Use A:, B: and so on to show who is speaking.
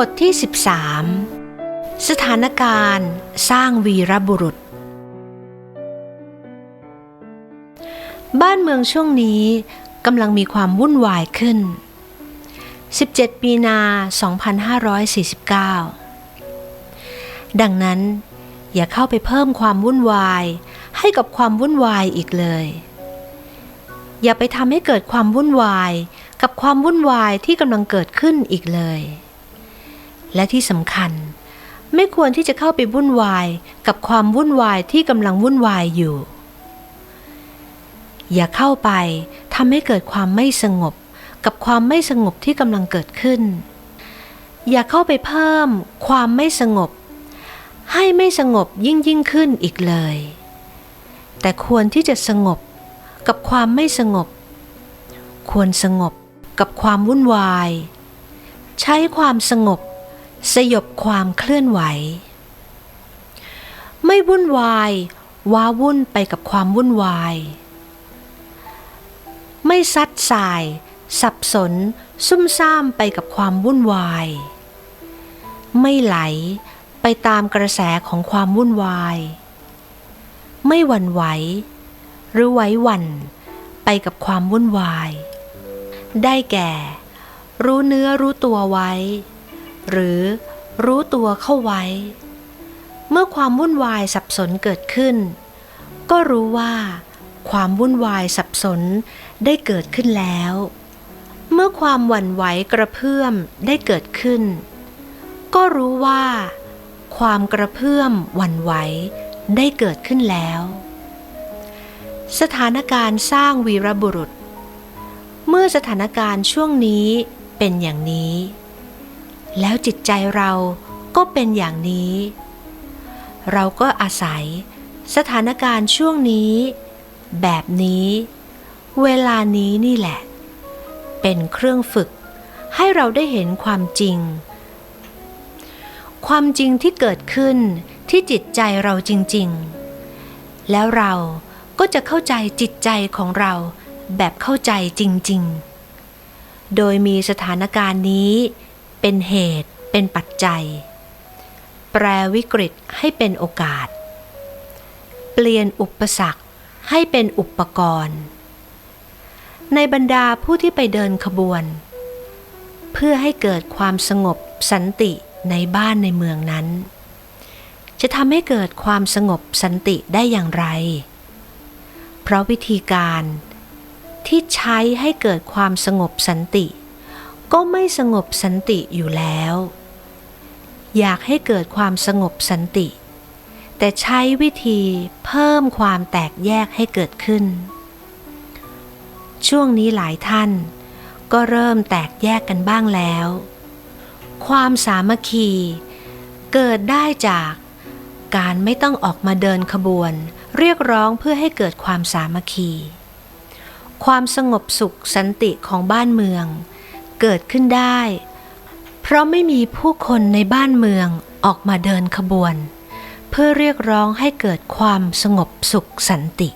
A: บทที่ 13 สถานการณ์สร้างวีรบุรุษ บ้านเมืองช่วงนี้กำลังมีความวุ่นวายขึ้น 17มีนา 2549 ดังนั้นอย่าเข้าไปเพิ่มความวุ่นวายให้กับความวุ่นวายอีกเลย อย่าไปทำให้เกิดความวุ่นวายกับความวุ่นวายที่กำลังเกิดขึ้นอีกเลย และที่สำคัญ ไม่ควรที่จะเข้าไปวุ่นวายกับความวุ่นวายที่กำลังวุ่นวายอยู่ อย่าเข้าไปทำให้เกิดความไม่สงบ กับความไม่สงบที่กำลังเกิดขึ้น อย่าเข้าไปเพิ่มความไม่สงบ ให้ไม่สงบยิ่งยิ่งขึ้นอีกเลย แต่ควรที่จะสงบกับความไม่สงบ ควรสงบกับความวุ่นวาย ใช้ความสงบ สยบความเคลื่อนไหว ไม่วุ่นวายว้าวุ่นไปกับความวุ่นวาย ไม่ซัดสาย สับสน ซุ่มซ่ามไปกับความวุ่นวาย ไม่ไหลไปตามกระแสของความวุ่นวาย ไม่หวั่นไหว หรือไหวหวั่นไปกับความวุ่นวาย ได้แก่ รู้เนื้อรู้ตัวไว้ หรือรู้ตัวเข้าไว้ เมื่อความวุ่นวายสับสนเกิดขึ้น ก็รู้ว่า ความวุ่นวายสับสนได้เกิดขึ้นแล้ว เมื่อความหวั่นไหวกระเพื่อมได้เกิดขึ้น ก็รู้ว่า ความกระเพื่อมหวั่นไหวได้เกิดขึ้นแล้ว สถานการณ์สร้างวีรบุรุษ เมื่อสถานการณ์ช่วงนี้เป็นอย่างนี้ แล้วจิตใจเราก็เป็นอย่างนี้ เราก็อาศัยสถานการณ์ช่วงนี้ แบบนี้ เวลานี้นี่แหละ เป็นเครื่องฝึกให้เราได้เห็นความจริง ความจริงที่เกิดขึ้นที่จิตใจเราจริง ๆ แล้วเราก็จะเข้าใจจิตใจของเราแบบเข้าใจจริง ๆ โดยมีสถานการณ์นี้ เป็นเหตุเป็นปัจจัย แปลวิกฤตให้เป็นโอกาส เปลี่ยนอุปสรรคให้เป็นอุปกรณ์ ในบรรดาผู้ที่ไปเดินขบวน เพื่อให้เกิดความสงบสันติในบ้านในเมืองนั้น จะทำให้เกิดความสงบสันติได้อย่างไร เพราะวิธีการที่ใช้ให้เกิดความสงบสันติ ก็ไม่สงบสันติอยู่แล้ว อยากให้เกิดความสงบสันติ แต่ใช้วิธีเพิ่มความแตกแยกให้เกิดขึ้น ช่วงนี้หลายท่านก็เริ่มแตกแยกกันบ้างแล้ว ความสามัคคีเกิดได้จากการไม่ต้องออกมาเดินขบวน เรียกร้องเพื่อให้เกิดความสามัคคี ความสงบสุขสันติของบ้านเมือง เกิดขึ้นได้ เพราะไม่มีผู้คนในบ้านเมืองออกมาเดินขบวน เพื่อเรียกร้องให้เกิดความสงบสุขสันติ